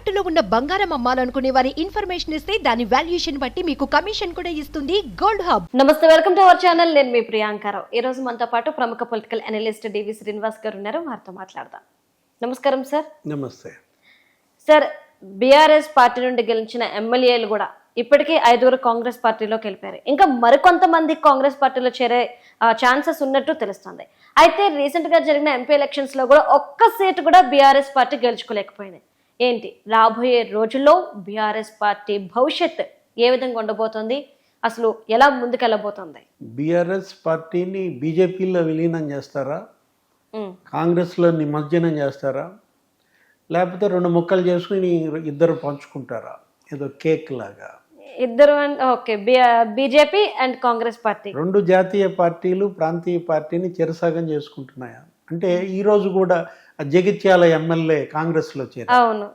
తాకట్టులో ఉన్న బంగారం అమ్మాలనుకునే వారి ఇన్ఫర్మేషన్ ఇస్తే దాని వాల్యుయేషన్ బట్టి మీకు కమిషన్ కూడా ఇస్తుంది గోల్డ్ హబ్. నమస్తే వెల్కమ్ టు అవర్ ఛానల్. నేను మీ ప్రియాంకారావు ఈ రోజు మనతో పాటు ప్రముఖ పొలిటికల్ అనలిస్ట్ డివి శ్రీనివాస్ గారు ఉన్నారు. వారితో మాట్లాడదాం. నమస్కారం సార్. నమస్తే. సార్ బీఆర్ఎస్ పార్టీ నుండి గెలిచిన ఎమ్మెల్యేలు కూడా ఇప్పటికీ ఐదుగురు కాంగ్రెస్ పార్టీలోకి వెళ్ళిపోయారు. ఇంకా మరికొంతమంది కాంగ్రెస్ పార్టీలో చేరే ఛాన్సెస్ ఉన్నట్టు తెలుస్తుంది. అయితే రీసెంట్గా జరిగిన ఎంపీ ఎలక్షన్స్లో కూడా ఒక్క సీటు కూడా బీఆర్ఎస్ పార్టీ గెలుచుకోలేకపోయింది. ఏంటి? రాబోయే రోజుల్లో బీఆర్ఎస్ పార్టీ భవిష్యత్ ఏ విధంగా ఉండబోతోంది? అసలు ఎలా ముందుకెళ్ళబోతోంది? బీఆర్ఎస్ పార్టీని బీజేపీలో విలీనం చేస్తారా? కాంగ్రెస్లో నిమజ్జనం చేస్తారా? లేకపోతే రెండు ముక్కలు చేసుకుని ఇద్దరు పంచుకుంటారా? ఏదో కేక్ లాగా. ఇద్దరు okay. BJP and Congress party. రెండు జాతీయ పార్టీలు ప్రాంతీయ పార్టీని చెరసాగం చేసుకుంటున్నాయా? అంటే ఈ రోజు కూడా జగిత్యాల ఎమ్మెల్యే కాంగ్రెస్లో చేరారు. అవును.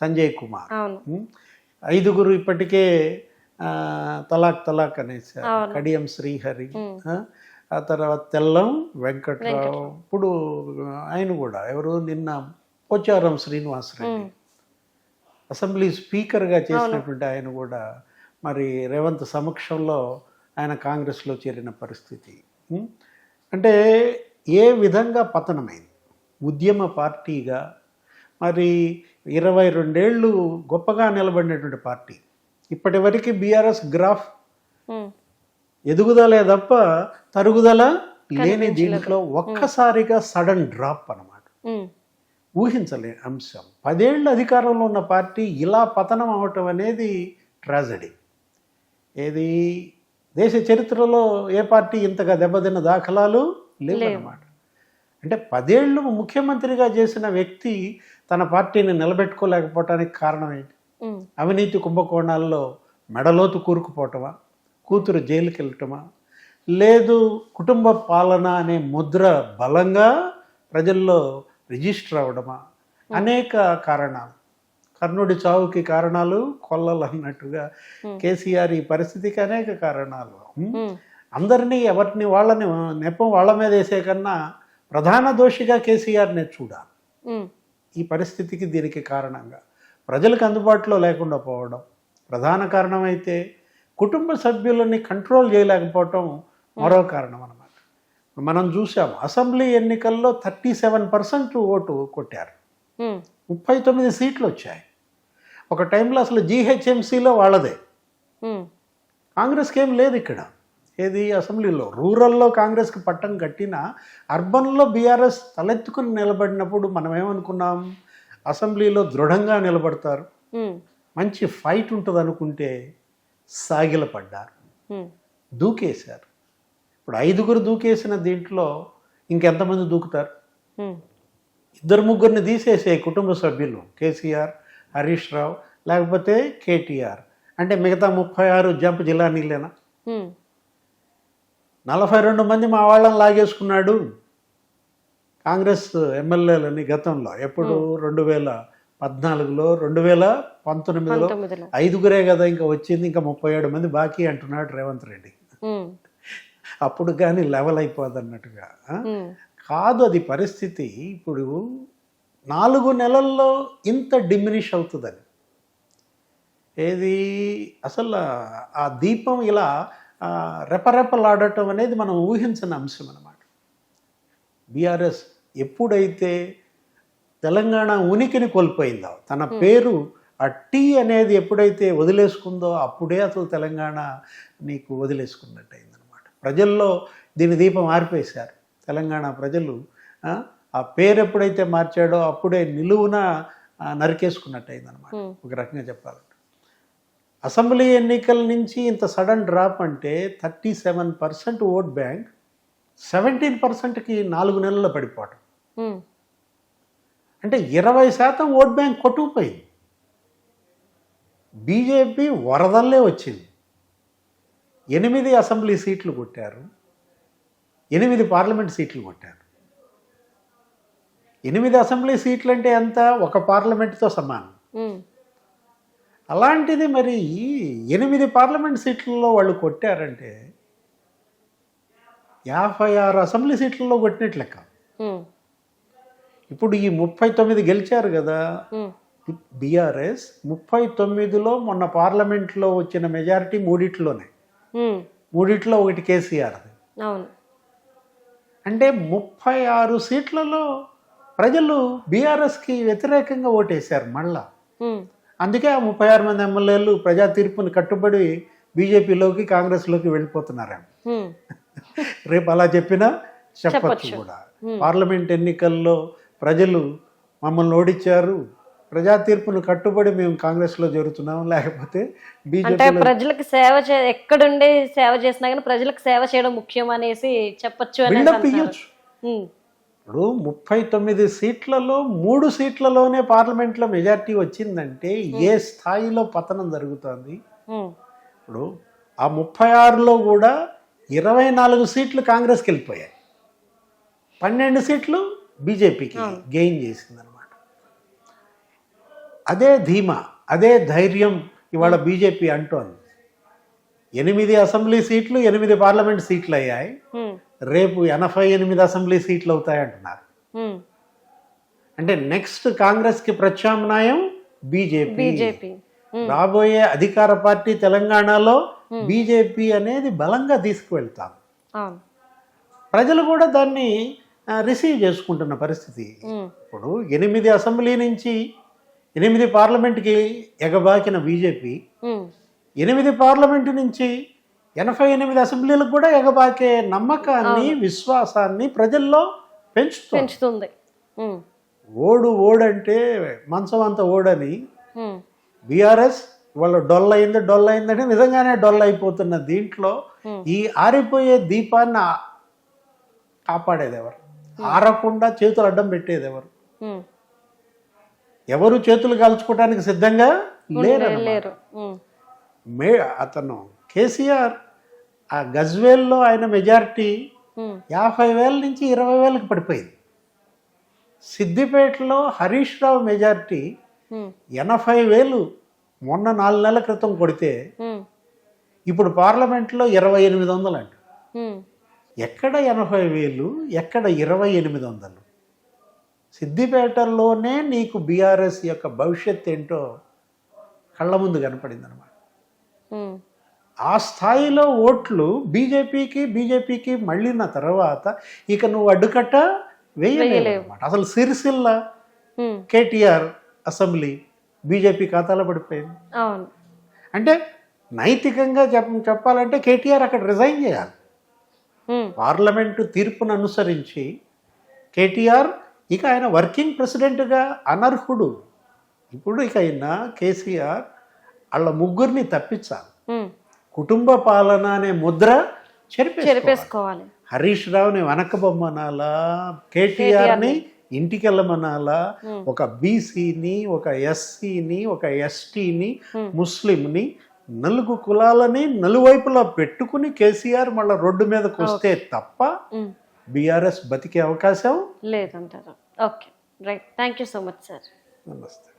సంజయ్ కుమార్? ఐదుగురు ఇప్పటికే తలాక్ తలాక్ అనేసారు. కడియం శ్రీహరి. ఆ, తర్వాత తెల్లం వెంకట్రావు. ఇప్పుడు ఆయన కూడా ఎవరు? నిన్న పోచారం శ్రీనివాసరెడ్డి. అసెంబ్లీ స్పీకర్గా చేసినటువంటి ఆయన కూడా మరి రేవంత్ సమక్షంలో ఆయన కాంగ్రెస్లో చేరిన పరిస్థితి? అంటే ఏ విధంగా పతనమైంది? ఉద్యమ పార్టీగా? మరి ఇరవై రెండేళ్ళు గొప్పగా నిలబడినటువంటి పార్టీ. ఇప్పటి వరకు బీఆర్ఎస్ గ్రాఫ్ ఎదుగుదలే తప్ప తరుగుదల లేని దీంట్లో ఒక్కసారిగా సడన్ డ్రాప్ అన్నమాట. ఉమ్, ఊహించలే అంశం. పదేళ్ళు అధికారంలో ఉన్న పార్టీ ఇలా పతనం అవటం అనేది ట్రాజడీ. ఏది? దేశ చరిత్రలో ఏ పార్టీ ఇంతగా దెబ్బతిన్న దాఖలాలు? లేవన్నమాట అంటే పదేళ్ళు ముఖ్యమంత్రిగా చేసిన వ్యక్తి తన పార్టీని నిలబెట్టుకోలేకపోవటానికి కారణం ఏంటి? అవినీతి కుంభకోణాల్లో మెడలోతు కూరుకుపోవటమా? కూతురు జైలుకి వెళ్ళటమా లేదు కుటుంబ పాలన అనే ముద్ర బలంగా ప్రజల్లో రిజిస్టర్ అవ్వడమా అనేక కారణాలు. కర్ణుడి చావుకి కారణాలు కొల్లలు అన్నట్టుగా కేసీఆర్ ఈ పరిస్థితికి అనేక కారణాలు. అందరినీ ఎవరిని వాళ్ళని నెపం వాళ్ళ మీద వేసే కన్నా ప్రధాన దోషిగా కేసీఆర్నే చూడాలి. ఈ పరిస్థితికి దీనికి కారణంగా ప్రజలకు అందుబాటులో లేకుండా పోవడం ప్రధాన కారణం అయితే కుటుంబ సభ్యులని కంట్రోల్ చేయలేకపోవటం మరో కారణం అన్నమాట మనం చూసాం అసెంబ్లీ ఎన్నికల్లో థర్టీ సెవెన్ పర్సెంట్ ఓటు కొట్టారు. ముప్పై తొమ్మిది సీట్లు వచ్చాయి. ఒక టైంలో అసలు జీహెచ్ఎంసీలో వాళ్ళదే. కాంగ్రెస్కి ఏం లేదు ఇక్కడ. ఏది అసెంబ్లీలో? రూరల్లో కాంగ్రెస్కి పట్టం కట్టినా అర్బన్లో బీఆర్ఎస్ తలెత్తుకుని నిలబడినప్పుడు మనం ఏమనుకున్నాం అసెంబ్లీలో దృఢంగా నిలబడతారు. మంచి ఫైట్ ఉంటుంది అనుకుంటే సాగిలపడ్డారు దూకేశారు. ఇప్పుడు ఐదుగురు దూకేసిన దీంట్లో ఇంకెంతమంది దూకుతారు? ఇద్దరు ముగ్గురిని తీసేసే కుటుంబ సభ్యులు కేసీఆర్ హరీష్ రావు లేకపోతే కేటీఆర్. అంటే మిగతా ముప్పై ఆరు జంప్ జిల్లా నీళ్ళేనా? నలభై రెండు మంది మా వాళ్ళని లాగేసుకున్నాడు. కాంగ్రెస్ ఎమ్మెల్యేలని గతంలో ఎప్పుడు రెండు వేల పద్నాలుగులో రెండు వేల పంతొమ్మిదిలో ఐదుగురే కదా ఇంకా వచ్చింది ఇంకా ముప్పై ఏడు మంది బాకీ అంటున్నాడు రేవంత్ రెడ్డి. అప్పుడు కానీ లెవెల్ అయిపోదు అన్నట్టుగా కాదు అది పరిస్థితి. ఇప్పుడు నాలుగు నెలల్లో ఇంత డిమినిష్ అవుతుందని. ఏది? అసలు ఆ దీపం ఇలా రెపరెపలాడటం అనేది మనం ఊహించని అంశం అన్నమాట. బీఆర్ఎస్ ఎప్పుడైతే తెలంగాణ ఉనికిని కోల్పోయిందో తన పేరు ఆ టీ అనేది ఎప్పుడైతే వదిలేసుకుందో అప్పుడే అసలు తెలంగాణ నీకు వదిలేసుకున్నట్టు అయిందనమాట ప్రజల్లో దీని దీపం ఆర్పేశారు. తెలంగాణ ప్రజలు ఆ, పేరు ఎప్పుడైతే మార్చాడో అప్పుడే నిలువున నరికేసుకున్నట్టు అయిందనమాట ఒక రకంగా చెప్పాలంటే. అసెంబ్లీ ఎన్నికల నుంచి ఇంత సడన్ డ్రాప్ అంటే thirty seven percent vote bank seventeen పర్సెంట్కి నాలుగు నెలల్లో పడిపోవటం. అంటే ఇరవై శాతం ఓట్ బ్యాంక్ కొట్టుకుపోయింది. బీజేపీ వరదల్లే వచ్చింది. ఎనిమిది అసెంబ్లీ సీట్లు కొట్టారు. ఎనిమిది పార్లమెంట్ సీట్లు కొట్టారు. ఎనిమిది అసెంబ్లీ సీట్లు అంటే ఎంత? ఒక పార్లమెంట్తో సమానం. అలాంటిది మరి ఎనిమిది పార్లమెంట్ సీట్లలో వాళ్ళు కొట్టారంటే యాభై ఆరు అసెంబ్లీ సీట్లలో కొట్టినట్లు లెక్క. ఉమ్, ఇప్పుడు ఈ ముప్పై తొమ్మిది గెలిచారు కదా. బీఆర్ఎస్ ముప్పై తొమ్మిదిలో మొన్న పార్లమెంట్లో వచ్చిన మెజారిటీ మూడిట్లోనే. మూడిట్లో ఒకటి కేసీఆర్ది అవును. అంటే ముప్పై ఆరు సీట్లలో ప్రజలు బీఆర్ఎస్కి వ్యతిరేకంగా ఓటేశారు మళ్ళా. అందుకే ఆ ముప్పై ఆరు మంది ఎమ్మెల్యేలు ప్రజా తీర్పుని కట్టుబడి బీజేపీలోకి కాంగ్రెస్లోకి వెళ్ళిపోతున్నారేమో ఉమ్, రేపు అలా చెప్పినా చెప్పచ్చు. కూడా. పార్లమెంట్ ఎన్నికల్లో ప్రజలు మమ్మల్ని ఓడించారు. ప్రజా తీర్పును కట్టుబడి మేము కాంగ్రెస్లో జరుగుతున్నాం లేకపోతే అంటే బీజేపీ ప్రజలకు సేవ చే ఎక్కడుండి సేవ చేసినా కానీ ప్రజలకు సేవ చేయడం ముఖ్యం అనేసి చెప్పొచ్చు బిల్డప్. ఇయ్యొచ్చు. ఉమ్, ఇప్పుడు ముప్పై తొమ్మిది సీట్లలో మూడు సీట్లలోనే పార్లమెంట్లో మెజార్టీ వచ్చిందంటే ఏ స్థాయిలో పతనం జరుగుతుంది? ఇప్పుడు ఆ ముప్పై ఆరులో కూడా ఇరవై నాలుగు సీట్లు కాంగ్రెస్కి వెళ్ళిపోయాయి. పన్నెండు సీట్లు బీజేపీకి గెయిన్ చేసిందనమాట అదే ధీమా అదే ధైర్యం ఇవాళ బీజేపీ అంటోంది. ఎనిమిది అసెంబ్లీ సీట్లు ఎనిమిది పార్లమెంట్ సీట్లు అయ్యాయి రేపు ఎనభై ఎనిమిది అసెంబ్లీ సీట్లు అవుతాయంటున్నారు. అంటే నెక్స్ట్ కాంగ్రెస్కి ప్రత్యామ్నాయం బీజేపీ. రాబోయే అధికార పార్టీ తెలంగాణలో బీజేపీ అనేది బలంగా తీసుకువెళ్తాం. ప్రజలు కూడా దాన్ని రిసీవ్ చేసుకుంటున్న పరిస్థితి. ఇప్పుడు ఎనిమిది అసెంబ్లీ నుంచి ఎనిమిది పార్లమెంట్కి ఎగబాకిన బీజేపీ. ఎనిమిది పార్లమెంటు నుంచి ఎనభై ఎనిమిది అసెంబ్లీలకు కూడా ఎగబాకే నమ్మకాన్ని విశ్వాసాన్ని ప్రజల్లో పెంచుతుంది. ఓడు ఓడంటే మంచం అంత ఓడని బీఆర్ఎస్ వాళ్ళ డొల్ అయింది డొల్ అయిందంటే నిజంగానే డొల్ అయిపోతున్న దీంట్లో ఈ ఆరిపోయే దీపాన్ని కాపాడేది ఎవరు ఆరకుండా చేతులు అడ్డం పెట్టేది ఎవరు ఎవరు చేతులు కాల్చుకోవడానికి సిద్ధంగా లేరు. మే అతను కేసీఆర్ ఆ గజ్వేల్లో ఆయన మెజారిటీ యాభై వేల నుంచి ఇరవై వేలకు పడిపోయింది. సిద్దిపేటలో హరీష్ రావు మెజారిటీ ఎనభై వేలు మొన్న నాలుగు నెలల క్రితం కొడితే ఇప్పుడు పార్లమెంట్లో ఇరవై ఎనిమిది వందలు అంట. ఎక్కడ ఎనభై వేలు ఎక్కడ ఇరవై ఎనిమిది వందలు? సిద్దిపేటలోనే నీకు బీఆర్ఎస్ యొక్క భవిష్యత్ ఏంటో కళ్ళ ముందు కనపడింది అనమాట ఆ స్థాయిలో ఓట్లు బీజేపీకి బీజేపీకి మళ్ళిన తర్వాత ఇక నువ్వు అడ్డుకట్ట వేయలేవు అనమాట అసలు సిరిసిల్ల కేటీఆర్ అసెంబ్లీ బీజేపీ ఖాతాలో పడిపోయింది. అంటే నైతికంగా చెప్ చెప్పాలంటే కేటీఆర్ అక్కడ రిజైన్ చేయాలి. పార్లమెంటు తీర్పును అనుసరించి కేటీఆర్ ఇక ఆయన వర్కింగ్ ప్రెసిడెంట్గా అనర్హుడు. ఇప్పుడు ఇక ఆయన కేసీఆర్ వాళ్ళ ముగ్గురిని తప్పించాలి. కుటుంబ పాలన అనే ముద్ర చెరిపేసుకోవాలి. హరీష్ రావుని వెనకబొమ్మనాలా కేటీఆర్ని ఇంటికి వెళ్ళమనాలా ఒక బీసీని ఒక ఎస్సీని ఒక ఎస్టీని ముస్లింని నలుగు కులాలని నలువైపులా పెట్టుకుని కేసీఆర్ మళ్ళీ రోడ్డు మీదకి వస్తే తప్ప బీఆర్ఎస్ బతికే అవకాశం లేదంటారు. Okay. Right. Thank you so much sir. నమస్తే.